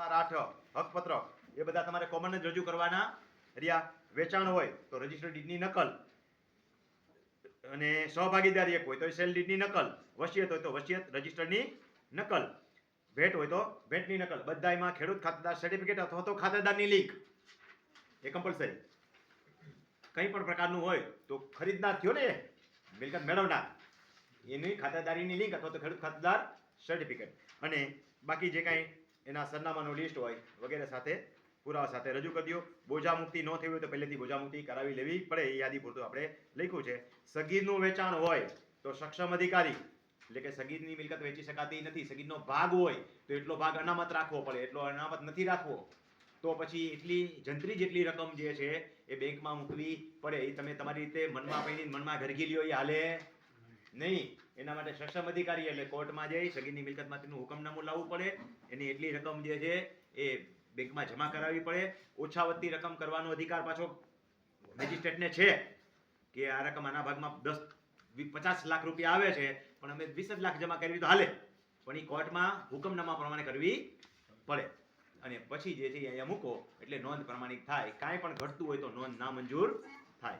બાર આઠ હકપત્ર, એ બધા તમારે કોમન જ રજૂ કરવાના. રહ્યા, વેચાણ હોય તો રજિસ્ટર્ડ ડીડની નકલ. અને સહભાગીદારી એક હોય તો સેલ ડીડની નકલ. વસિયત હોય તો વસિયત રજિસ્ટરની નકલ. ભેટ હોય તો ભેટની નકલ. બધાયમાં ખેડૂત ખાતેદાર સર્ટિફિકેટ અથવા તો ખાતેદારની લીક. એ કમ્પલસરી કંઈ પણ પ્રકારનું હોય તો ખરીદનાર થયો ને મિલકત મેળવનાર. એની ખાતેદારીની લિંક અથવા તો ખેડૂત ખાતેદાર સર્ટિફિકેટ અને બાકી જે કાંઈ એના સરનામાનું લિસ્ટ હોય વગેરે સાથે, પુરાવા સાથે રજૂ કરી દો. બોજામુક્તિ ન થઈ હોય તો પહેલેથી બોજામુક્તિ કરાવી લેવી પડે. એ યાદી પૂરતું આપણે લખ્યું છે. સગીરનું વેચાણ હોય તો સક્ષમ અધિકારી, એટલે કે સગીરની મિલકત વેચી શકાતી નથી, સગીરનો ભાગ હોય તો એટલો ભાગ અનામત રાખવો પડે. એટલો અનામત નથી રાખવો, તો પછી એટલી જંત્રી જેટલી રકમ જે છે એ બેંકમાં મૂકવી પડે. એ તમે તમારી રીતે મનમાં પૈણી મનમાં ઘરગી લ્યો એ હાલે નહીં. એના માટે સક્ષમ અધિકારી એટલે કોર્ટમાં જઈ સગીરની મિલકતમાં તેનું હુકમનામું લાવવું પડે. એની એટલી રકમ જે છે એ બેંકમાં જમા કરાવવી પડે. ઓછા વધતી રકમ કરવાનો અધિકાર પાછો મેજિસ્ટ્રેટને છે કે આ રકમ આના ભાગમાં દસ પચાસ લાખ રૂપિયા આવે છે, પણ અમે વીસ જ લાખ જમા કરવી તો હાલે. પણ એ કોર્ટમાં હુકમનામા પ્રમાણે કરવી પડે. અને પછી જે છે અહીંયા મૂકો, એટલે નોંધ પ્રમાણિત થાય. કાંઈ પણ ઘટતું હોય તો નોંધ ના મંજૂર થાય.